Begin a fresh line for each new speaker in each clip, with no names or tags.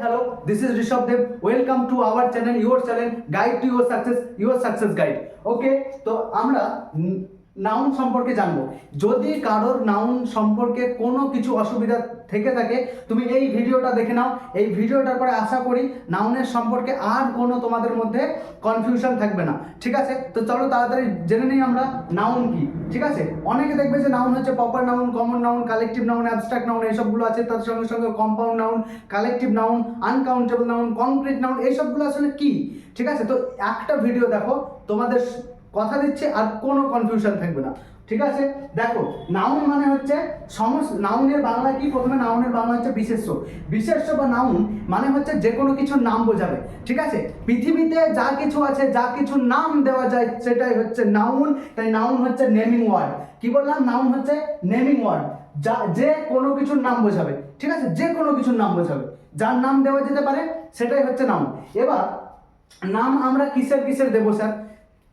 Hello, this is Rishabh Dev. Welcome to our channel, your channel, Guide to Your Success, Your Success Guide. Okay, তো আমরা noun সম্পর্কে জানব। যদি কারোর noun সম্পর্কে কোনো কিছু অসুবিধা থেকে থাকে, তুমি এই ভিডিওটা দেখে নাও। এই ভিডিওটার পরে আশা করি নাউনের সম্পর্কে আর কোনো তোমাদের মধ্যে কনফিউশন থাকবে না। ঠিক আছে? তো চলো তাড়াতাড়ি জেনে নিই আমরা নাউন কি। ঠিক আছে? অনেকে দেখবে যে নাউন হচ্ছে proper noun common noun collective noun abstract noun এইসবগুলো আছে। তার সঙ্গে সঙ্গে compound noun collective noun uncountable noun concrete noun এইসবগুলো আসলে কি? ঠিক আছে? তো একটা ভিডিও দেখো। তোমাদের কথা দিচ্ছে আর কোনো কনফিউশন থাকবে না। ঠিক আছে? দেখো নাউন মানে হচ্ছে সমস্ত নাউনের বাংলা কি? প্রথমে নাউনের বাংলা হচ্ছে বিশেষ্য। বিশেষ্য বা নাউন মানে হচ্ছে যে কোনো কিছুর নাম বোঝাবে। ঠিক আছে? পৃথিবীতে যা কিছু আছে, যা কিছু নাম দেওয়া যায়, সেটাই হচ্ছে নাউন তাই নাউন হচ্ছে নেমিং ওয়ার্ড কি বললাম? নাউন হচ্ছে নেমিং ওয়ার্ড যা, যে কোনো কিছুর নাম বোঝাবে। ঠিক আছে? যে কোনো কিছুর নাম বোঝাবে। যার নাম দেওয়া যেতে পারে, সেটাই হচ্ছে নাউন এবার, নাম আমরা কিসের কিসের দেবো, স্যার?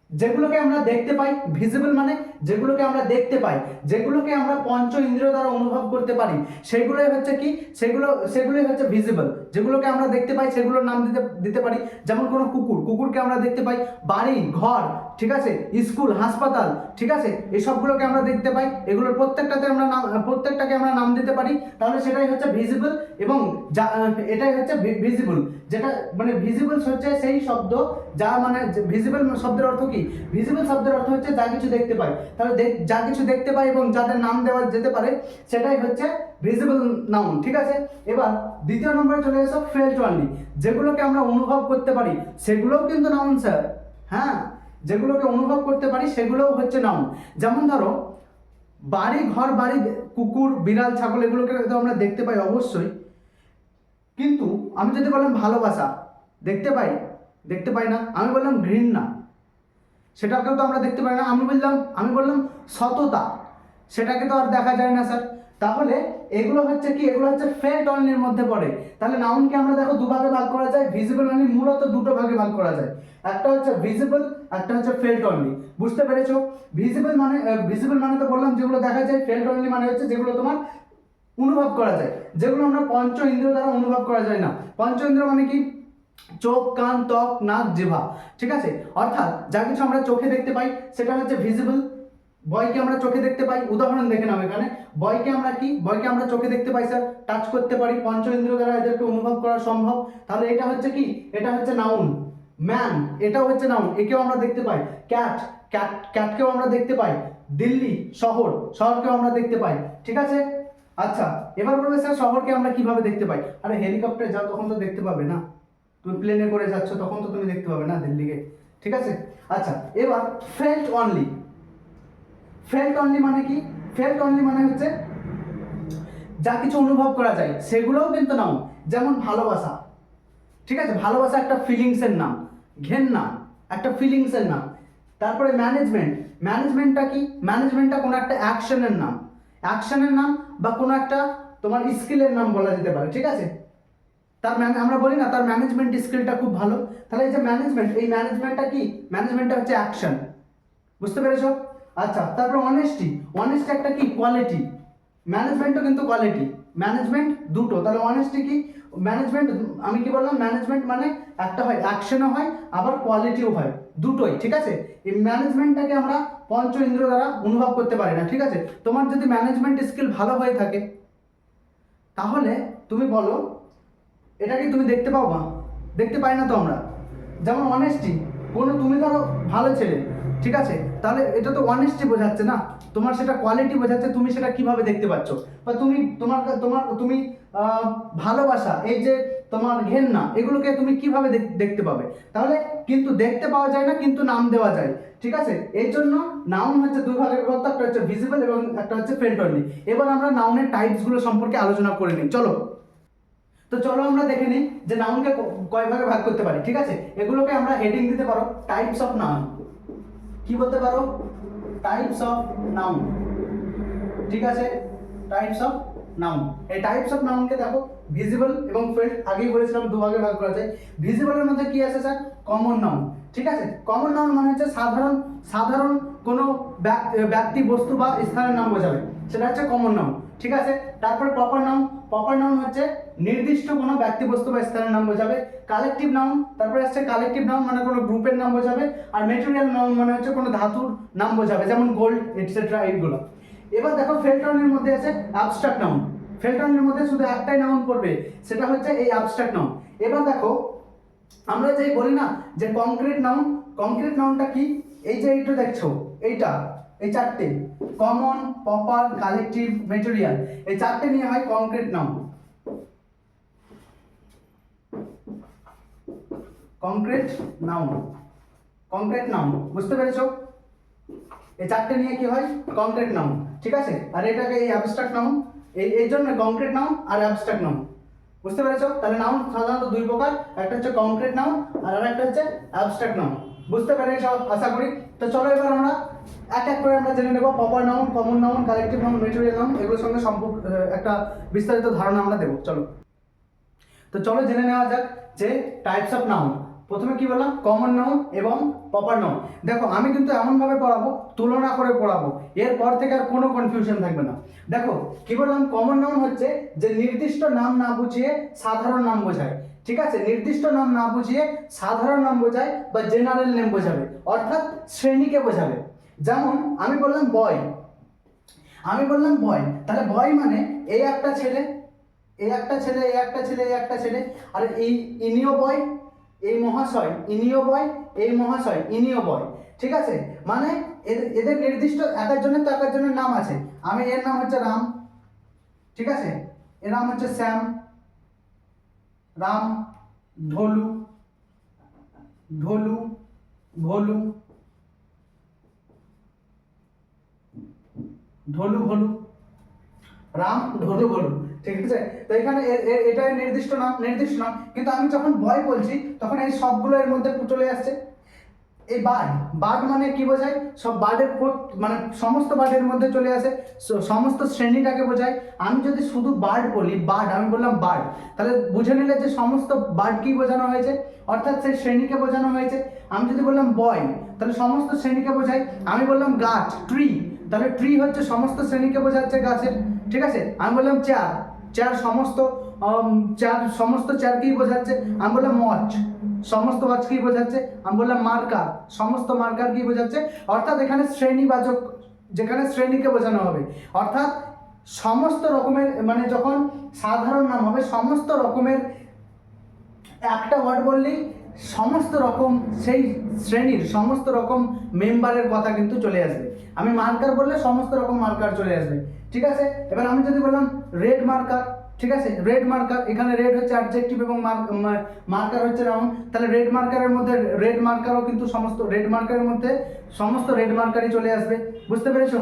যেগুলোকে আমরা দেখতে পাই ভিজিবল মানে যেগুলোকে আমরা দেখতে পাই, যেগুলোকে আমরা পঞ্চ ইন্দ্রিয় দ্বারা অনুভব করতে পারি, সেগুলোই হচ্ছে কি? সেগুলো, সেগুলোই হচ্ছে ভিজিবল যেগুলোকে আমরা দেখতে পাই, সেগুলোর নাম দিতে দিতে পারি। যেমন কোনো কুকুর, কুকুরকে আমরা দেখতে পাই, বাড়ি, ঘর ঠিক আছে? স্কুল, হাসপাতাল, ঠিক আছে? এই সবগুলোকে আমরা দেখতে পাই। এগুলোর প্রত্যেকটাতে আমরা নাম, প্রত্যেকটাকে আমরা নাম দিতে পারি। তাহলে সেটাই হচ্ছে ভিজিবল এবং যা এটাই হচ্ছে ভিজিবল যেটা মানে ভিজিবলস হচ্ছে সেই শব্দ, যা মানে ভিজিবল শব্দের অর্থ কি? ভিজিবল শব্দের অর্থ হচ্ছে যা কিছু দেখতে পাই। তাহলে যা কিছু দেখতে পাই এবং যাদের নাম দেওয়া যেতে পারে, সেটাই হচ্ছে ভিজিবল নাউন ঠিক আছে? এবার দ্বিতীয় নম্বরে চলে এসো ফেল্ট অনলি যেগুলোকে আমরা অনুভব করতে পারি, সেগুলোও কিন্তু নাউন স্যার হ্যাঁ? যেগুলোকে অনুভব করতে পারি, সেগুলোও হচ্ছে নাউন। যেমন ধরো, বাড়ি, ঘর, বাড়ি, কুকুর, বিড়াল, ছাগল, এগুলোকে তো আমরা দেখতে পাই অবশ্যই। কিন্তু আমি যদি বললাম ভালোবাসা, দেখতে পাই দেখতে পাই না, আমি বললাম ঘৃণা সেটাকেও তো আমরা দেখতে পাই না। আমি বললাম আমি বললাম সততা। সেটাকে তো আর দেখা যায় না, স্যার। তাহলে এগুলো হচ্ছে কি, এগুলো হচ্ছে ফেল্ট অনলির মধ্যে পড়ে। তাহলে নাউনকে আমরা দেখো দুভাগে ভাগ করা যায় ভিজিবল অনলি মূলত দুটো ভাগে ভাগ করা যায়। একটা হচ্ছে ভিজিবল একটা হচ্ছে ফেল্ট অনলি বুঝতে পেরেছ? ভিজিবল মানে ভিজিবল মানে তো বললাম যেগুলো দেখা যায় ফেল্ট অনলি মানে হচ্ছে যেগুলো তোমার অনুভব করা যায়। যেগুলো আমরা পঞ্চ ইন্দ্র দ্বারা অনুভব করা যায় না। পঞ্চ ইন্দ্র মানে কি? চোখ, কান, ত্বক, নাক জিভা ঠিক আছে? অর্থাৎ যা কিছু আমরা চোখে দেখতে পাই, সেটা হচ্ছে ভিজিবল বয়কে আমরা চোখে দেখতে পাই। উদাহরণ দেখে নাও এখানে। বয়কে আমরা কি? বয়কে আমরা চোখে দেখতে পাই স্যার টাচ করতে পারি। পঞ্চ ইন্দ্রিয় দ্বারা এদেরকে অনুভব করা সম্ভব। তাহলে এটা হচ্ছে কি? এটা হচ্ছে নাউন ম্যান এটাও হচ্ছে নাউন একেও আমরা দেখতে পাই। ক্যাট ক্যাট ক্যাটকেও আমরা দেখতে পাই। দিল্লি, শহর, শহরকেও আমরা দেখতে পাই। ঠিক আছে? আচ্ছা এবার বলবে স্যার শহরকে আমরা কীভাবে দেখতে পাই? আরে হেলিকপ্টারে যাও, তখন তো দেখতে পাবে না। তুমি প্লেনে করে যাচ্ছ, তখন তো তুমি দেখতে পাবে না দিল্লিকে। ঠিক আছে? আচ্ছা এবার ফেল্ট অনলি ফেল্ট অনলি মানে কি? ফেল্ট অনলি মানে হচ্ছে যা কিছু অনুভব করা যায়, সেগুলোও কিন্তু নাম যেমন ভালোবাসা। ঠিক আছে? ভালোবাসা একটা ফিলিংসের নাম। ঘেন্না, একটা ফিলিংসের নাম। তারপরে ম্যানেজমেন্ট ম্যানেজমেন্টটা কি? ম্যানেজমেন্টটা কোনো একটা অ্যাকশনের নাম। অ্যাকশনের নাম বা কোনো একটা তোমার স্কিলের নাম বলা যেতে পারে। ঠিক আছে? তার আমরা বলি না, তার ম্যানেজমেন্ট স্কিলটা খুব ভালো। তাহলে এই যে ম্যানেজমেন্ট এই ম্যানেজমেন্টটা কি? ম্যানেজমেন্টটা হচ্ছে অ্যাকশন বুঝতে পেরেছ? আচ্ছা তারপর অনেস্টি অনেস্টি একটা কি? কোয়ালিটি ম্যানেজমেন্টও কিন্তু কোয়ালিটি ম্যানেজমেন্ট দুটো, তাহলে অনেস্টি কি? ম্যানেজমেন্ট আমি কি বললাম? ম্যানেজমেন্ট মানে একটা হয় অ্যাকশনও হয়, আবার কোয়ালিটিও হয়, দুটোই, ঠিক আছে? এই ম্যানেজমেন্টটাকে আমরা পঞ্চ ইন্দ্র দ্বারা অনুভব করতে পারি না, ঠিক আছে? তোমার যদি ম্যানেজমেন্ট স্কিল ভালো হয়ে থাকে, তাহলে তুমি বলো, এটা কি তুমি দেখতে পাও না দেখতে পাই না তো আমরা। যেমন অনেস্টি কোনো, তুমি ধরো ভালো ছেলে ঠিক আছে? তাহলে এটা তো অনেস্টি বোঝাচ্ছে না। তোমার সেটা কোয়ালিটি বোঝাচ্ছে, তুমি সেটা কীভাবে দেখতে পাচ্ছ? বা তুমি, তোমার তোমার, তুমি ভালোবাসা, এই যে তোমার ঘেন্না, এগুলোকে তুমি কীভাবে দেখ- দেখতে পাবে? তাহলে কিন্তু দেখতে পাওয়া যায় না, কিন্তু নাম দেওয়া যায়। ঠিক আছে? এই জন্য নাউন হচ্ছে দুই ভাগের বিভক্ত একটা হচ্ছে ভিজিবল এবং একটা হচ্ছে ফেল্টরলি এবার আমরা নাউনের টাইপসগুলো সম্পর্কে আলোচনা করে নিই। চলো। তো চলো আমরা দেখে নিই যে নাউনকে কয় ভাগে ভাগ করতে পারি, ঠিক আছে? এগুলোকে আমরা হেডিং দিতে পারো টাইপস অফ নাউন কি বলতে পারো? টাইপস অফ নাউন ঠিক আছে? টাইপস অফ নাউন এই টাইপস অফ নাউনকে দেখো ভিজিবল এবং ফেল্ট আগেই বলেছিলাম, দুভাগে ভাগ করা যায়। ভিজিবলের মধ্যে কি আছে স্যার কমন নাউন ঠিক আছে? কমন নাউন মানে হচ্ছে সাধারণ সাধারণ কোনো ব্যক- ব্যক্তি, বস্তু বা স্থানের নাম বোঝাবে। সেটা হচ্ছে কমন নাউন ঠিক আছে? তারপরে প্রপার নাউন প্রপার নাউন হচ্ছে নির্দিষ্ট কোনো ব্যক্তি বস্তু বা স্থানের নাম বোঝাবে। কালেকটিভ নাউন তারপরে আসছে কালেকটিভ নাউন মানে কোনো গ্রুপের নাম বোঝাবে। আর মেটেরিয়াল নাউন মানে হচ্ছে কোনো ধাতুর নাম বোঝাবে, যেমন গোল্ড এটসেট্রা এইগুলো। এবার দেখো ফেলটনের মধ্যে আছে অ্যাবস্ট্রাক্ট নাউন ফেলটনের মধ্যে শুধু একটাই নাউন পড়বে, সেটা হচ্ছে এই অ্যাবস্ট্রাক্ট নাউন এবার দেখো, আমরা যেই বলি না যে কংক্রিট নাউন কংক্রিট নাউনটা কি? এই যে এইটা দেখছ, এইটা। এই চারটে। কমন পপার কালেকটিভ মেটেরিয়াল এই চারটে নিয়ে হয় কংক্রিট নাম। কংক্রিট নাউন কংক্রিট নাউন বুঝতে পেরেছ? এই চারটে নিয়ে কি হয়? কংক্রিট নাউন ঠিক আছে? আর এটাকে এই অ্যাবস্ট্রাক্ট নাউন এই এই জন্য কংক্রিট নাউন আর অ্যাবস্ট্রাক্ট নাউন বুঝতে পেরেছ? তাহলে নাউন সাধারণত দুই প্রকার। একটা হচ্ছে কংক্রিট নাউন আর আরেকটা হচ্ছে অ্যাবস্ট্রাক্ট নাউন বুঝতে পেরেছ? আশা করি। তো চলো এবার আমরা এক এক করে আমরা জেনে নেব। Proper noun common noun collective noun material noun এগুলোর সঙ্গে সম্পর্ক একটা বিস্তারিত ধারণা আমরা দেবো। চলো। তো চলো জেনে নেওয়া যাক যে টাইপস অফ নাউন প্রথমে কি বললাম? কমন নাউন এবং প্রপার নাউন দেখো, আমি কিন্তু এমনভাবে পড়াবো, তুলনা করে পড়াবো। এরপর থেকে আর কোনো কনফিউশন থাকবে না। দেখো, কি বললাম? কমন নাউন হচ্ছে যে নির্দিষ্ট নাম না বুঝিয়ে সাধারণ নাম বোঝায়। ঠিক আছে? নির্দিষ্ট নাম না বুঝিয়ে সাধারণ নাম বোঝায় বা জেনারেল নেম বোঝাবে, অর্থাৎ শ্রেণীকে বোঝাবে। যেমন আমি বললাম বয় আমি বললাম বয় তাহলে বয় মানে এই একটা ছেলে এই একটা ছেলে এই একটা ছেলে এই একটা ছেলে, আর এই ইনিও বয় এই মহাশয়, ইনিও বয় এই মহাশয়, ইনিও বয় ঠিক আছে? মানে এদের নির্দিষ্ট এক একজনের তো এক একজনের নাম আছে। আমি এর নাম হচ্ছে রাম, ঠিক আছে? এর নাম হচ্ছে শ্যাম রাম ঢোলু ঢোলু ভোলু ঢোলু ভোলু রাম ঢোলু ভোলু ঠিক আছে? তো এখানে এটা নির্দিষ্ট নাম নির্দিষ্ট নাম। কিন্তু আমি যখন বয় বলছি, তখন এই সবগুলো এর মধ্যে চলে আসছে। এই বার্ড বার্ড মানে কি বোঝায়? সব বার্ডের মানে সমস্ত বার্ডের মধ্যে চলে আসে সমস্ত শ্রেণীটাকে বোঝায়। আমি যদি শুধু বার্ড বলি বার্ড আমি বললাম বার্ড তাহলে বুঝে নিলে যে সমস্ত বার্ড কি বোঝানো হয়েছে? অর্থাৎ সেই শ্রেণীকে বোঝানো হয়েছে। আমি যদি বললাম বয়, তাহলে সমস্ত শ্রেণীকে বোঝায়। আমি বললাম গাছ ট্রি তাহলে ট্রি হচ্ছে সমস্ত শ্রেণীকে বোঝাচ্ছে গাছের, ঠিক আছে? আমি বললাম চেয়ার চার সমস্ত চার, সমস্ত চেয়ারকেই বোঝাচ্ছে। আমি বললাম মচ সমস্ত ওয়াচকেই বোঝাচ্ছে? আমি বললাম মার্কার। সমস্ত মার্কার কি বোঝাচ্ছে? অর্থাৎ এখানে শ্রেণীবাচক, যেখানে শ্রেণীকে বোঝানো হবে। অর্থাৎ সমস্ত রকমের মানে যখন সাধারণ নাম হবে, সমস্ত রকমের একটা ওয়ার্ড বললেই সমস্ত রকম সেই শ্রেণির, সমস্ত রকম মেম্বারের কথা কিন্তু চলে আসবে। আমি মার্কার বললে সমস্ত রকম মার্কার চলে আসবে। ঠিক আছে? এবার আমি যদি বললাম রেড মার্কার ঠিক আছে? রেড মার্কার এখানে রেড হচ্ছে অ্যাডজেক্টিভ এবং মার্কার হচ্ছে নাউন তাহলে রেড মার্কারের মধ্যে রেড মার্কারও কিন্তু সমস্ত রেড মার্কারের মধ্যে সমস্ত রেড মার্কারই চলে আসবে। বুঝতে পেরেছ?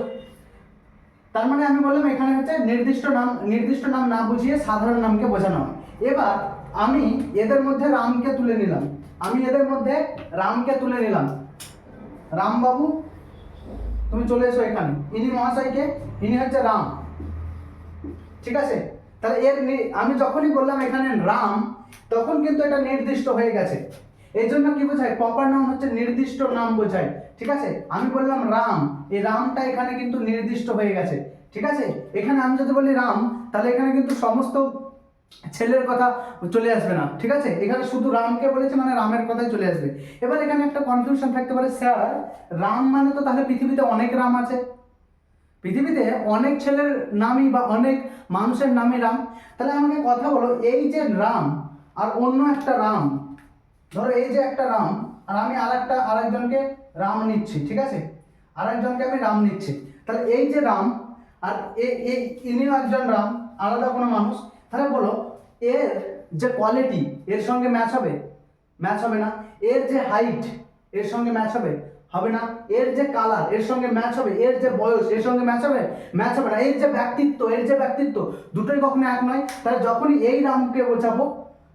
তার মানে আমি বললাম এখানে হচ্ছে নির্দিষ্ট নাম নির্দিষ্ট নাম না বুঝিয়ে সাধারণ নামকে বোঝানো হয়। এবার আমি এদের মধ্যে রামকে তুলে নিলাম। আমি এদের মধ্যে রামকে তুলে নিলাম। রামবাবু, তুমি চলে এসো এখানে। ইনি মহাশয়কে, ইনি হচ্ছে রাম। ঠিক আছে? তাহলে এর আমি যখনই বললাম এখানে রাম, তখন কিন্তু এটা নির্দিষ্ট হয়ে গেছে। এই জন্য কি বোঝায়? প্রপার নাম হচ্ছে নির্দিষ্ট নাম বোঝায়। ঠিক আছে? আমি বললাম রাম, এই রামটা এখানে কিন্তু নির্দিষ্ট হয়ে গেছে। ঠিক আছে? এখানে আমি যদি বলি রাম, তাহলে এখানে কিন্তু সমস্ত ছেলের কথা চলে আসবে না। ঠিক আছে? এখানে শুধু রামকে বলেছে মানে রামের কথাই চলে আসবে। এবার এখানে একটা কনফিউশন থাকতে পারে স্যার রাম মানে তো তাহলে পৃথিবীতে অনেক রাম আছে। পৃথিবীতে অনেক ছেলের নামই বা অনেক মানুষের নামই রাম। তাহলে আমাকে কথা বলো, এই যে রাম আর অন্য একটা রাম, ধরো এই যে একটা রাম, আর আমি আর একটা আরেকজনকে রাম নিচ্ছি, ঠিক আছে? আরেকজনকে আমি রাম নিচ্ছি। তাহলে এই যে রাম আর এই ইনিও একজন রাম, আলাদা কোনো মানুষ, তাহলে বলো, এর যে কোয়ালিটি এর সঙ্গে ম্যাচ হবে? ম্যাচ হবে না। এর যে হাইট এর সঙ্গে ম্যাচ হবে? হবে না। এর যে কালারের সঙ্গে ম্যাচ হবে, এর যে বয়স, এর সঙ্গে ম্যাচ হবে ম্যাচ হবে না। এর যে ব্যক্তিত্ব, এর যে ব্যক্তিত্ব, দুটোই কখনো এক নয়। তাহলে যখনই এই রামকে বোঝাবো,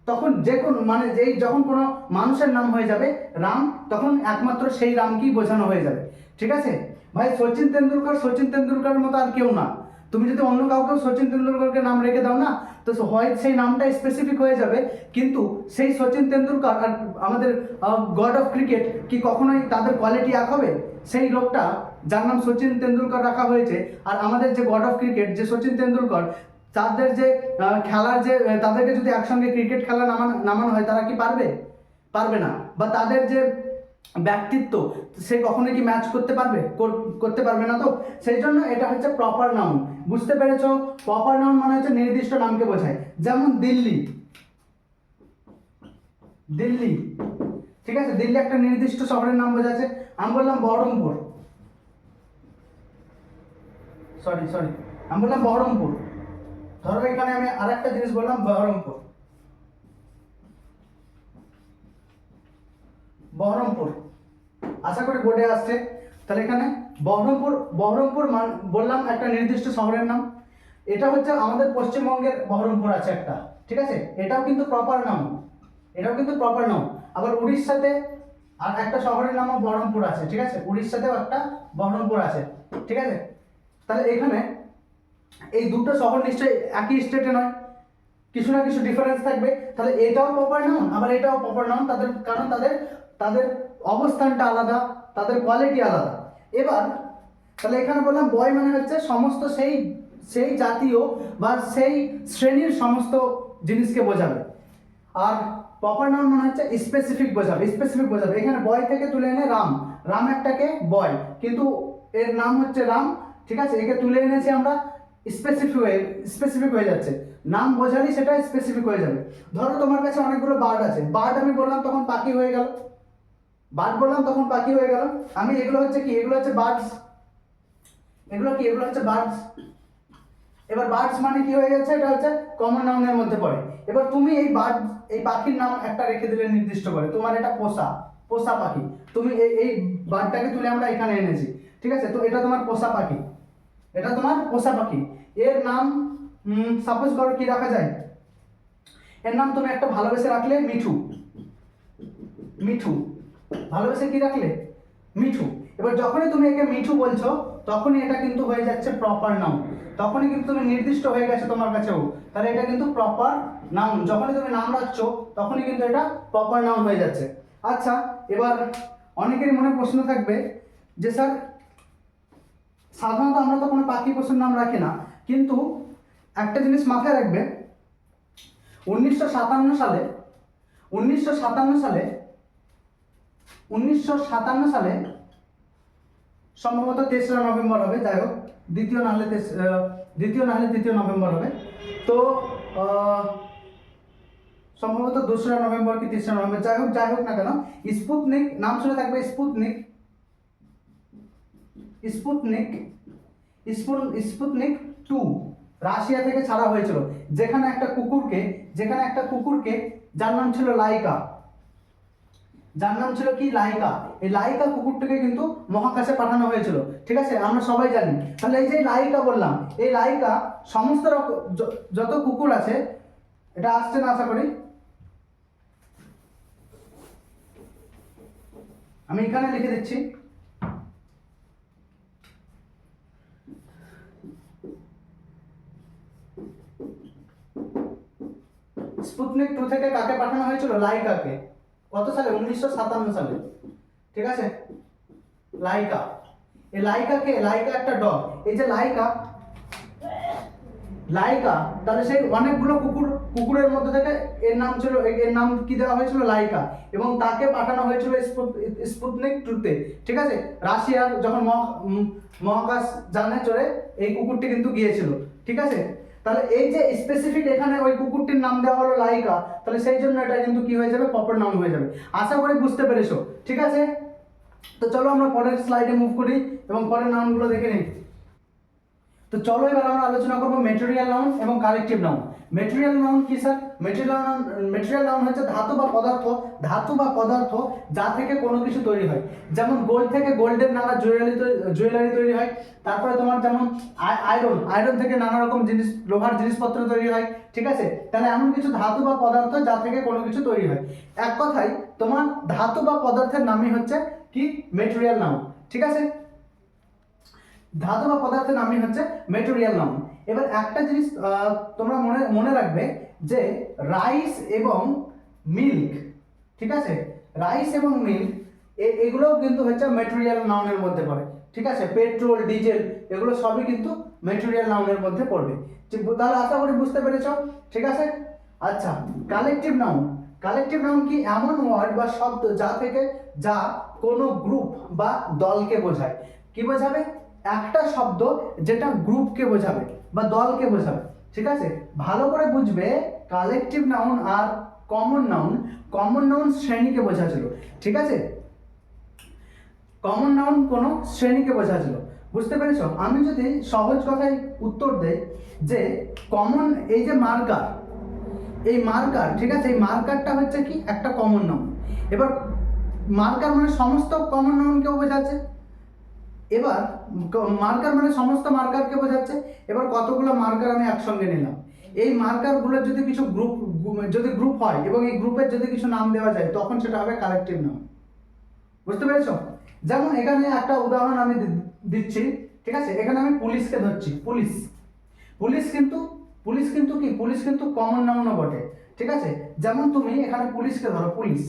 তখন যে কোন মানে যেই যখন কোনো মানুষের নাম হয়ে যাবে, রাম, তখন একমাত্র সেই রামকেই বোঝানো হয়ে যাবে। ঠিক আছে? ভাই, সচিন তেন্ডুলকর, সচিন তেন্ডুলকরের মতো আর কেউ না। তুমি যদি অন্য কাউকে সচিন তেন্ডুলকরকে নাম রেখে দাও না, তো হয় সেই নামটা স্পেসিফিক হয়ে যাবে। কিন্তু সেই সচিন তেন্ডুলকর আর আমাদের গড অফ ক্রিকেট কি কখনোই তাদের কোয়ালিটি এক হবে? সেই লোকটা যার নাম সচিন তেন্ডুলকর রাখা হয়েছে, আর আমাদের যে গড অফ ক্রিকেট যে সচিন তেন্ডুলকর, তাদের যে খেলার যে তাদেরকে যদি একসঙ্গে ক্রিকেট খেলা নামানো নামানো হয়, তারা কি পারবে? পারবে না। বা তাদের যে ব্যক্তিত্ব, সে কখনো কি ম্যাচ করতে পারবে? করতে পারবে না তো? সেই জন্য এটা হচ্ছে প্রপার নাউন বুঝতে পেরেছ? প্রপার নাউন মানে হচ্ছে নির্দিষ্ট নামকে বোঝায়। যেমন দিল্লি। দিল্লি। ঠিক আছে? দিল্লি একটা নির্দিষ্ট শহরের নাম বোঝাচ্ছে। আমি বললাম বহরমপুর। সরি সরি আমি বললাম বহরমপুর। ধরো এখানে আমি আর একটা জিনিস বললাম, বহরমপুর। বহরমপুর। আশা করি বোর্ডে আসছে। তাহলে এখানে বহরমপুর বহরমপুর বললাম একটা নির্দিষ্ট শহরের নাম। এটা হচ্ছে আমাদের পশ্চিমবঙ্গের বহরমপুর আছে একটা, ঠিক আছে? এটাও কিন্তু প্রপার নাম। এটাও কিন্তু প্রপার নাম। আবার উড়িষ্যাতে আর একটা শহরের নামও বহরমপুর আছে, ঠিক আছে? উড়িষ্যাতেও একটা বহরমপুর আছে, ঠিক আছে? তাহলে এখানে এই দুটো শহর নিশ্চয়ই একই স্টেটে নয়। কিছু না কিছু ডিফারেন্স থাকবে। তাহলে এটাও প্রপার নাউন আবার এটাও প্রপার নাউন তাদের, কারণ তাদের তাদের অবস্থানটা আলাদা, তাদের কোয়ালিটি আলাদা। এবার, তাহলে এখানে বললাম বয় মানে হচ্ছে সমস্ত সেই সেই জাতীয় বা সেই শ্রেণির সমস্ত জিনিসকে বোঝাবে। আর প্রপার নাউন মানে হচ্ছে স্পেসিফিক বোঝাবে স্পেসিফিক বোঝাবে। এখানে বয় থেকে তুলে এনে রাম রাম একটাকে বয় কিন্তু এর নাম হচ্ছে রাম, ঠিক আছে? একে তুলে এনেছি আমরা স্পেসিফিক হয়ে স্পেসিফিক হয়ে যাচ্ছে। নাম বোঝালি সেটা স্পেসিফিক হয়ে যাবে। ধরো তোমার কাছে অনেকগুলো বার্ড আছে। বার্ড আমি বললাম, তখন পাখি হয়ে গেল। বার্ড বললাম তখন পাখি হয়ে গেল। আমি এগুলো হচ্ছে কি? এগুলো হচ্ছে বার্ডস এগুলো কি? এগুলো হচ্ছে বার্ডস এবার বার্ডস মানে কি হয়ে গেছে? এটা হচ্ছে কমন নাউনের মধ্যে পড়ে। এবার তুমি এই বার্ড এই পাখির নাম একটা রেখে দিলে নির্দিষ্ট করে। তোমার এটা পোষা পোষা পাখি। তুমি এই এই বার্ডটাকে তুলে আমরা এখানে এনেছি। ঠিক আছে? তো এটা তোমার পোষা পাখি। এটা তোমার পোষা পাখি। এর নাম সাপোজ করো কি রাখা যায়? এর নাম তুমি একটা ভালোবেসে রাখলে মিঠু। মিঠু। ভালোবেসে কি রাখলে? মিঠু। এবার যখনই তুমি একে মিঠু বলছো, তখনই এটা কিন্তু হয়ে যাচ্ছে প্রপার নাউন তখনই কিন্তু তুমি নির্দিষ্ট হয়ে গেছে তোমার কাছেও। তাহলে এটা কিন্তু প্রপার নাউন যখনই তুমি নাম রাখছো, তখনই কিন্তু এটা প্রপার নাউন হয়ে যাচ্ছে। আচ্ছা এবার অনেকেরই মনে প্রশ্ন থাকবে যে, স্যার, সাধারণত আমরা তো কোনো পাখি পশুর নাম রাখি না। কিন্তু একটা জিনিস মাথায় রাখবে, উনিশশো সাতান্ন সালে, উনিশশো সাতান্ন সালে উনিশশো সাতান্ন সালে সম্ভবত তেসরা নভেম্বর হবে, যাই হোক, দ্বিতীয় নাহলে দ্বিতীয় নাহলে তৃতীয় নভেম্বর হবে। তো সম্ভবত দোসরা নভেম্বর কি তেসরা নভেম্বর, যাই হোক যাই হোক না কেন, স্পুতনিক, নাম শুনে থাকবে স্পুতনিক। স্পুতনিক স্পুতনিক টু রাশিয়া থেকে ছাড়া হয়েছিল। যেখানে একটা কুকুরকে, যেখানে একটা কুকুরকে, যার নাম ছিল লাইকা। যার নাম ছিল কি? লাইকা। এই লাইকা কুকুরটাকে কিন্তু মহাকাশে পাঠানো হয়েছিল। ঠিক আছে? আমরা সবাই জানি। তাহলে এই যে লাইকা বললাম, এই লাইকা সমস্ত রকম যত কুকুর আছে, এটা আসছে না আশা করি? আমি এখানে লিখে দিচ্ছি। স্পুতনিক টু থেকে কাকে পাঠানো হয়েছিল? লাইকাকে। কত সালে? উনিশশো সাতান্ন সালে। ঠিক আছে? লাইকা। এই লাইকাকে লাইকা একটা ডগ। এই যে লাইকা লাইকা, তাহলে সেই অনেকগুলো কুকুর, কুকুরের মধ্যে থেকে এর নাম ছিল, এর নাম কি দেওয়া হয়েছিল? লাইকা। এবং তাকে পাঠানো হয়েছিল স্পুত- স্পুতনিক টুতে ঠিক আছে? রাশিয়ার যখন মহা- মহাকাশ যানে চড়ে এই কুকুরটি কিন্তু গিয়েছিল। ঠিক আছে? তাহলে এই যে স্পেসিফিক এখানে ওই কুকুরটির নাম দেওয়া হলো লাইকা, তাহলে সেই জন্য এটা কিন্তু কি হয়ে যাবে? প্রপার নাম হয়ে যাবে। আশা করি বুঝতে পেরেছ। ঠিক আছে? তো চলো আমরা পরের স্লাইডে মুভ করি এবং পরের নামগুলো দেখে নিই। তো চলো এবার আমরা আলোচনা করব মেটেরিয়াল নাউন এবং কালেকটিভ নাউন মেটেরিয়াল নাউন কি sir material noun material noun হচ্ছে ধাতু বা পদার্থ। ধাতু বা পদার্থ যা থেকে কোনো কিছু তৈরি হয়। যেমন গোল্ড থেকে গোল্ডের নানা জুয়েলারি জুয়েলারি তৈরি হয়। তারপরে তোমার যেমন আয়রন আয়রন থেকে নানা রকম জিনিস, লোহার জিনিসপত্র তৈরি হয়। ঠিক আছে? তাহলে এমন কিছু ধাতু বা পদার্থ যা থেকে কোনো কিছু তৈরি হয়। এক কথায় তোমার ধাতু বা পদার্থের নামই হচ্ছে কি? মেটেরিয়াল নাউন ঠিক আছে? ধাতু বা পদার্থের নামই হচ্ছে মেটেরিয়াল নাউন এবার একটা জিনিস তোমরা মনে মনে রাখবে যে রাইস এবং মিল্ক ঠিক আছে? রাইস এবং মিল্ক এগুলোও কিন্তু হচ্ছে মেটেরিয়াল নাউনের মধ্যে পড়ে। ঠিক আছে? পেট্রোল ডিজেল এগুলো সবই কিন্তু ম্যাটেরিয়াল নাউনের মধ্যে পড়বে। তাহলে আশা করি বুঝতে পেরেছ? ঠিক আছে? আচ্ছা কালেকটিভ নাউন কালেকটিভ নাউন কি এমন ওয়ার্ড বা শব্দ যা থেকে যা কোনো গ্রুপ বা দলকে বোঝায়। কি বোঝাবে? একটা শব্দ যেটা গ্রুপকে বোঝাবে বা দলকে বোঝাবে, ঠিক আছে? ভালো করে বুঝবে কালেকটিভ নাউন আর কমন নাউন কমন নাউন শ্রেণীকে বোঝাচ্ছিল, ঠিক আছে? কমন নাউন কোনো শ্রেণীকে বোঝাচ্ছিল, বুঝতে পেরেছ? আমি যদি সহজ কথায় উত্তর দেই যে কমন এই যে মার্কার এই মার্কার ঠিক আছে? এই মার্কারটা হচ্ছে কি? একটা কমন নাউন এবার মার্কার মানে সমস্ত কমন নাউনকেও বোঝাচ্ছে। এবার মার্কার মানে সমস্ত মার্কারকে বোঝাচ্ছে। এবার কতগুলো মার্কার আমি একসঙ্গে নিলাম। এই মার্কারগুলোর যদি কিছু গ্রুপ যদি গ্রুপ হয় এবং এই গ্রুপের যদি কিছু নাম দেওয়া যায়, তখন সেটা হবে কালেকটিভ নাম বুঝতে পেরেছ? যেমন এখানে একটা উদাহরণ আমি দিচ্ছি, ঠিক আছে? এখানে আমি পুলিশকে ধরছি পুলিশ পুলিশ কিন্তু পুলিশ কিন্তু কি? পুলিশ কিন্তু কমন নাউনও বটে, ঠিক আছে? যেমন তুমি এখানে পুলিশকে ধরো পুলিশ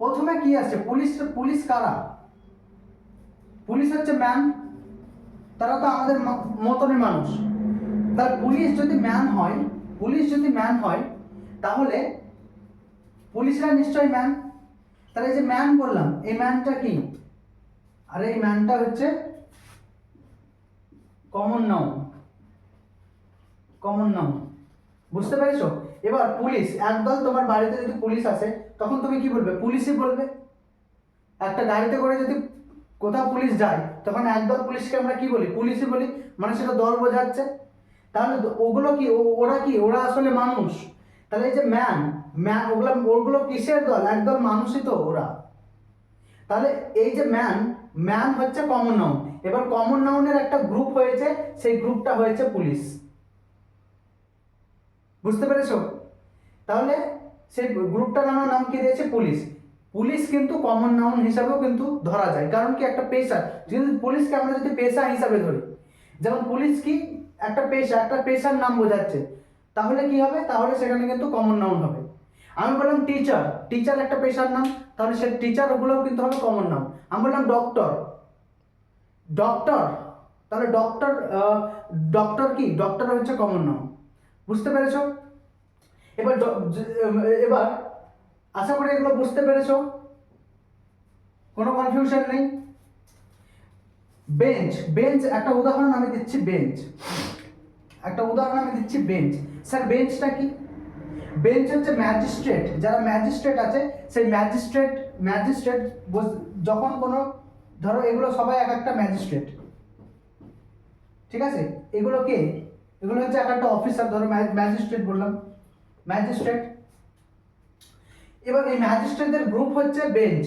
প্রথমে কি আছে পুলিশ পুলিশ কারা? পুলিশ হচ্ছে ম্যান তারা তো আমাদের মতনই মানুষ। তার পুলিশ যদি ম্যান হয়, পুলিশ যদি ম্যান হয়, তাহলে পুলিশরা নিশ্চয়ই ম্যান তাহলে যে ম্যান বললাম, এই ম্যানটা কি? আর এই ম্যানটা হচ্ছে কমন নাউন কমন নাউন বুঝতে পেরেছ? এবার পুলিশ, একদল তোমার বাড়িতে যদি পুলিশ আসে, তখন তুমি কি বলবে? পুলিশই বলবে। একটা গাড়িতে করে যদি কোথাও পুলিশ যায়, তখন একদল পুলিশকে আমরা কি বলি? পুলিশই বলি মানে সেটা দল বোঝাচ্ছে। তাহলে ওগুলো কি ওরা কি, ওরা আসলে মানুষ? তাহলে এই যে ম্যান ম্যান ওগুলো ওগুলো কিসের দল? একদল মানুষই তো ওরা। তাহলে এই যে ম্যান ম্যান হচ্ছে কমন নাউন এবার কমন নাউনের একটা গ্রুপ হয়েছে, সেই গ্রুপটা হয়েছে পুলিশ। বুঝতে পেরেছ? তাহলে সেই গ্রুপটার আমার নাম কি দিয়েছে? পুলিশ। পুলিশ কিন্তু কমন নাউন হিসাবেও কিন্তু ধরা যায়। কারণ কি? একটা পেশা। যদি পুলিশকে আমরা যদি পেশা হিসাবে ধরি, যেমন পুলিশ কি? একটা পেশা, একটা পেশার নাম বোঝাচ্ছে। তাহলে কি হবে? তাহলে সেখানে কিন্তু কমন নাউন হবে। আমি বললাম টিচার টিচার একটা পেশার নাম, তাহলে সে টিচার ওগুলোও কিন্তু হবে কমন নাম আমি বললাম ডক্টর ডক্টর তাহলে ডক্টর ডক্টর কি? ডক্টর হচ্ছে কমন নাম বুঝতে পেরেছ? এবার এবার আশা করি এগুলো বুঝতে পেরেছ। কোনো কনফিউশন নেই। বেঞ্চ বেঞ্চ একটা উদাহরণ আমি দিচ্ছি বেঞ্চ একটা উদাহরণ আমি দিচ্ছি বেঞ্চ স্যার বেঞ্চটা কি? বেঞ্চ হচ্ছে ম্যাজিস্ট্রেট যারা ম্যাজিস্ট্রেট আছে, সেই ম্যাজিস্ট্রেট ম্যাজিস্ট্রেট যখন কোনো ধরো এগুলো সবাই এক একটা ম্যাজিস্ট্রেট ঠিক আছে? এগুলো কে? এগুলো হচ্ছে এক একটা অফিসার ধরো ম্যাজিস্ট্রেট বললাম। ম্যাজিস্ট্রেট এবার এই ম্যাজিস্ট্রেটদের গ্রুপ হচ্ছে বেঞ্চ।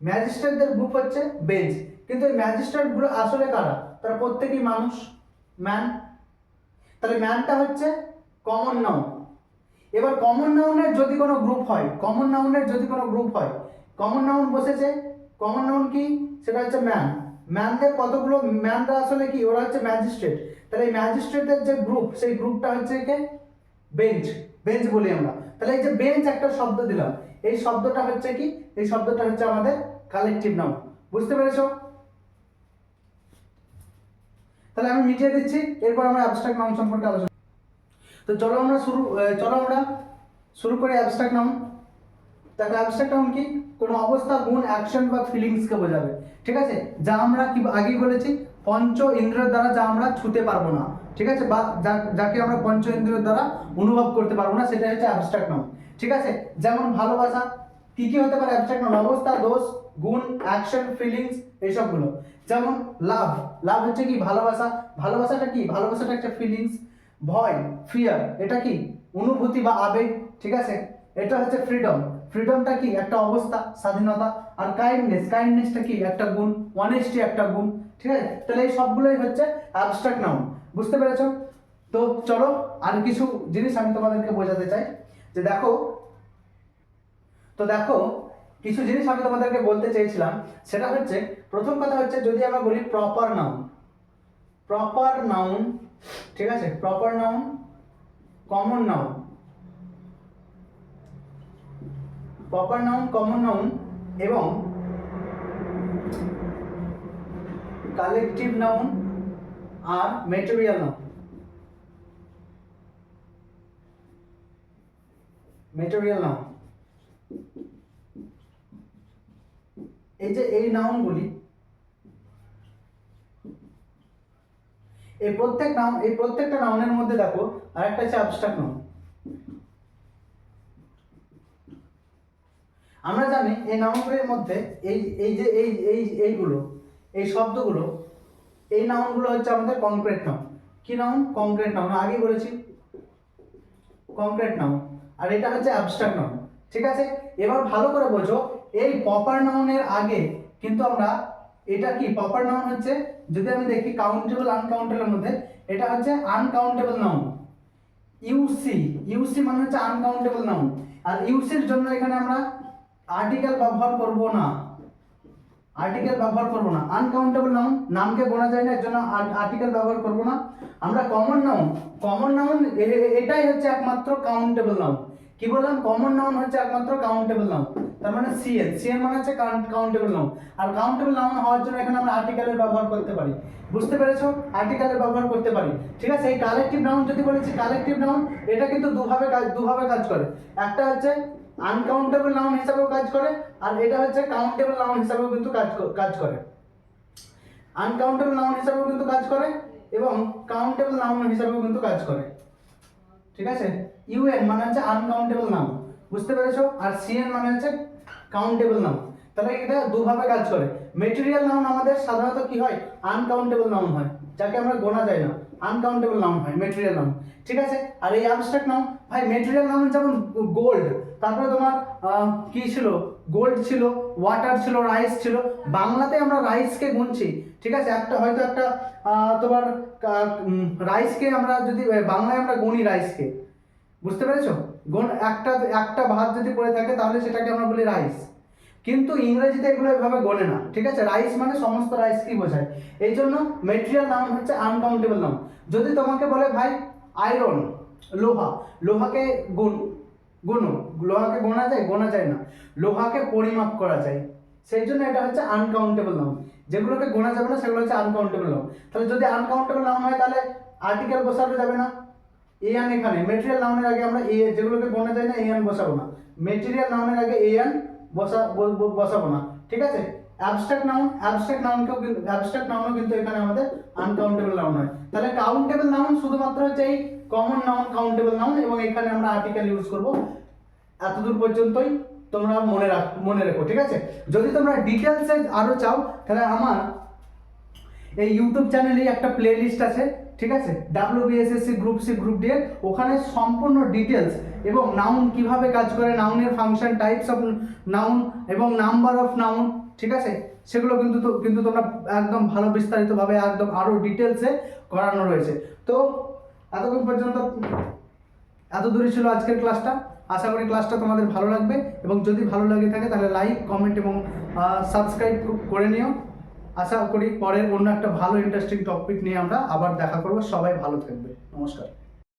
ম্যাজিস্ট্রেটদের গ্রুপ হচ্ছে বেঞ্চ। কিন্তু এই ম্যাজিস্ট্রেটগুলো আসলে কারা? তারা প্রত্যেকেই মানুষ ম্যান তাহলে ম্যানটা হচ্ছে কমন নাউন এবার কমন নাউনের যদি কোনো গ্রুপ হয় কমন নাউনের যদি কোনো গ্রুপ হয় কমন নাউন বসেছে। কমন নাউন কি? সেটা হচ্ছে ম্যান ম্যানদের কতগুলো? ম্যানরা আসলে কি? ওরা হচ্ছে ম্যাজিস্ট্রেট তাহলে এই ম্যাজিস্ট্রেটের যে গ্রুপ সেই গ্রুপটা হচ্ছে কে বেঞ্চ। বেঞ্চ বলি আমরা। তাহলে এই যে বেঞ্চ একটা শব্দ দিলাম। এই শব্দটা হচ্ছে কি? এই শব্দটা হচ্ছে আমাদের কালেকটিভ নাউন বুঝতে পেরেছ? তাহলে আমি মিটিয়ে দিচ্ছি, এরপর আমরা অ্যাবস্ট্রাক্ট নাউন সম্পর্কে আলোচনা তো চলো আমরা শুরু চলো আমরা শুরু করি অ্যাবস্ট্রাক্ট নাউন তাহলে অ্যাবস্ট্রাক্ট নাউন কি? কোনো অবস্থা গুণ অ্যাকশন বা ফিলিংসকে বোঝাবে। ঠিক আছে? যা আমরা কি আগেই বলেছি, পঞ্চ ইন্দ্রের দ্বারা যা আমরা ছুতে পারব না। ঠিক আছে? বা যাকে আমরা পঞ্চ ইন্দ্রের দ্বারা অনুভব করতে পারব না সেটা হচ্ছে অ্যাবস্ট্রাক্ট নাউন ঠিক আছে? যেমন ভালোবাসা, কি কি হতে পারে অ্যাবস্ট্রাক্ট নাউন অবস্থা, দোষ, গুণ অ্যাকশন ফিলিংস এইসবগুলো যেমন লাভ লাভ হচ্ছে কি? ভালোবাসা। ভালোবাসাটা কি? ভালোবাসাটা একটা ফিলিংস ভয় ফিয়ার এটা কি? অনুভূতি বা আবেগ, ঠিক আছে? এটা হচ্ছে ফ্রিডম ফ্রিডমটা কি? একটা অবস্থা, স্বাধীনতা। আর কাইন্ডনেস কাইন্ডনেসটা কি? একটা গুণ অনেস্টি একটা গুণ, ঠিক আছে? তাহলে এই সবগুলোই হচ্ছে অ্যাবস্ট্রাক্ট নাউন বুঝতে পেরেছ? তো চলো আর কিছু জিনিস আমি তোমাদেরকে বোঝাতে চাই, যে দেখো, তো দেখো, কিছু জিনিস আমি তোমাদেরকে বলতে চেয়েছিলাম, সেটা হচ্ছে, প্রথম কথা হচ্ছে যদি আমরা বলি প্রপার নাউন প্রপার নাউন ঠিক আছে? Proper noun common noun proper noun common noun এবং কালেকটিভ নাউন আর মেটেরিয়াল নাউন মেটেরিয়াল নাউন এই যে এই নাউনগুলি, এই প্রত্যেক নাউন, এই প্রত্যেকটা নাউনের মধ্যে দেখো আর একটা হচ্ছে অ্যাবস্ট্রাক্ট নাউন। আমরা জানি এই নাউনগুলির মধ্যে এই এই যে এই এই, এইগুলো, এই শব্দগুলো এই নাউনগুলো হচ্ছে আমাদের কংক্রিট নাউন কি নাউন কংক্রিট নাউন আগে বলেছি। কংক্রিট নাউন আর এটা হচ্ছে অ্যাবস্ট্রাক্ট নাউন ঠিক আছে? এবার ভালো করে বোঝো, এই প্রপার নাউনের আগে কিন্তু আমরা এটা কি? প্রপার নাউন হচ্ছে, যদি আমি দেখি কাউন্টেবল আনকাউন্টেবলের মধ্যে, এটা হচ্ছে আনকাউন্টেবল নাউন ইউসি ইউসি মানে হচ্ছে আনকাউন্টেবল নাউন আর ইউসির জন্য এখানে আমরা আর্টিকেল ব্যবহার করব না। আর্টিকেল ব্যবহার করব না। আনকাউন্টেবল নাউন নামকে গোনা যায় না, এর জন্য আর্টিকেল ব্যবহার করব না। আমরা কমন নাউন কমন নাউন এটাই হচ্ছে একমাত্র কাউন্টেবল নাউন কি বললাম? কমন নাউন হচ্ছে একমাত্র কাউন্টেবল নাউন তার মানে সিএন সিএন মানে হচ্ছে কাউন্টেবল নাউন আর কাউন্টেবল নাউন হওয়ার জন্য এখানে আমরা আর্টিকেলের ব্যবহার করতে পারি। বুঝতে পেরেছ? আর্টিকেলের ব্যবহার করতে পারি। ঠিক আছে? এই কালেকটিভ নাউন যদি বলেছি কালেকটিভ নাউন এটা কিন্তু দুভাবে কাজ দুভাবে কাজ করে। একটা হচ্ছে আনকাউন্টেবল নাউন হিসাবেও কাজ করে, আর এটা হচ্ছে কাউন্টেবল নাউন হিসাবেও কিন্তু কাজ কাজ করে। আনকাউন্টেবল নাউন হিসাবেও কিন্তু কাজ করে এবং কাউন্টেবল নাউন হিসাবেও কিন্তু কাজ করে। ঠিক আছে? ইউএন মানে হচ্ছে আনকাউন্টেবল নাউন বুঝতে পেরেছ? আর সিএন মানে হচ্ছে কাউন্টেবল নাউন তাহলে এটা দুভাবে কাজ করে। মেটেরিয়াল নাউন আমাদের সাধারণত কি হয়? আনকাউন্টেবল নাউন হয়, যাকে আমরা গোনা যায় না। আনকাউন্টেবল নাউন হয় মেটেরিয়াল নাউন ঠিক আছে? আর এই অ্যাবস্ট্রাক্ট নাউন ভাই মেটেরিয়াল নাউন যেমন গোল্ড তারপরে তোমার কি ছিল? গোল্ড ছিল ওয়াটার ছিল রাইস ছিল। বাংলাতে আমরা রাইসকে গুনছি, ঠিক আছে? একটা হয়তো একটা তোমার রাইসকে আমরা যদি বাংলায় আমরা গুনি রাইসকে বুঝতে পেরেছ? গুণ, একটা একটা ভাত যদি পড়ে থাকে, তাহলে সেটাকে আমরা বলি রাইস কিন্তু ইংরেজিতে এগুলো এভাবে গণে না, ঠিক আছে? রাইস মানে সমস্ত রাইসকেই বোঝায়। এই জন্য মেটেরিয়াল নাম হচ্ছে আনকাউন্টেবল নাম। যদি তোমাকে বলে ভাই আয়রন লোহা, লোহাকে গুণ গুণ, লোহাকে গোনা যায় গোনা যায় না। লোহাকে পরিমাপ করা যায়। সেই জন্য এটা হচ্ছে আনকাউন্টেবল নাম যেগুলোকে গোনা যাবে না, সেগুলো হচ্ছে আনকাউন্টেবল নাউন তাহলে যদি আনকাউন্টেবল নাম হয়, তাহলে আর্টিকেল বসানো যাবে না। এয়ান এখানে মেটেরিয়াল নাউনের আগে আমরা এ যেগুলোকে গোনা যায় না এয়ান বসাবো না। মেটেরিয়াল নাউনের আগে এয়ান বসা, ব- ব- বসাবো না। ঠিক আছে? অ্যাবস্ট্রাক্ট নাউন অ্যাবস্ট্রাক্ট নাউনকেও অ্যাবস্ট্রাক্ট নাউনও কিন্তু এখানে আমাদের আনকাউন্টেবল নাউন হয়। তাহলে কাউন্টেবল নাউন শুধুমাত্র হচ্ছে এই কমন নাউন কাউন্টেবল নাউন এবং এখানে আমরা আর্টিকেল ইউজ করব। এতদূর পর্যন্তই তোমরা মনে রাখ, মনে রেখো, ঠিক আছে? যদি তোমরা ডিটেলসে আরও চাও, তাহলে আমার এই ইউটিউব চ্যানেলে একটা প্লে লিস্ট আছে, ঠিক আছে? W BSSC group C group D ওখানে সম্পূর্ণ ডিটেলস এবং নাউন কীভাবে কাজ করে নাউনের ফাংশন টাইপস অফ নাউন এবং নাম্বার অফ নাউন ঠিক আছে? সেগুলো কিন্তু কিন্তু তোমরা একদম ভালো বিস্তারিতভাবে একদম আরও ডিটেলসে করানো রয়েছে। তো এতক্ষণ পর্যন্ত এত দূরে ছিল আজকের ক্লাসটা আশা করি ক্লাসটা তোমাদের ভালো লাগবে এবং যদি ভালো লাগে থাকে তাহলে লাইক কমেন্ট এবং সাবস্ক্রাইব করে নিও। আশা করি পরের অন্য একটা ভালো ইন্টারেস্টিং টপিক নিয়ে আমরা আবার দেখা করব। সবাই ভালো থাকবে। নমস্কার।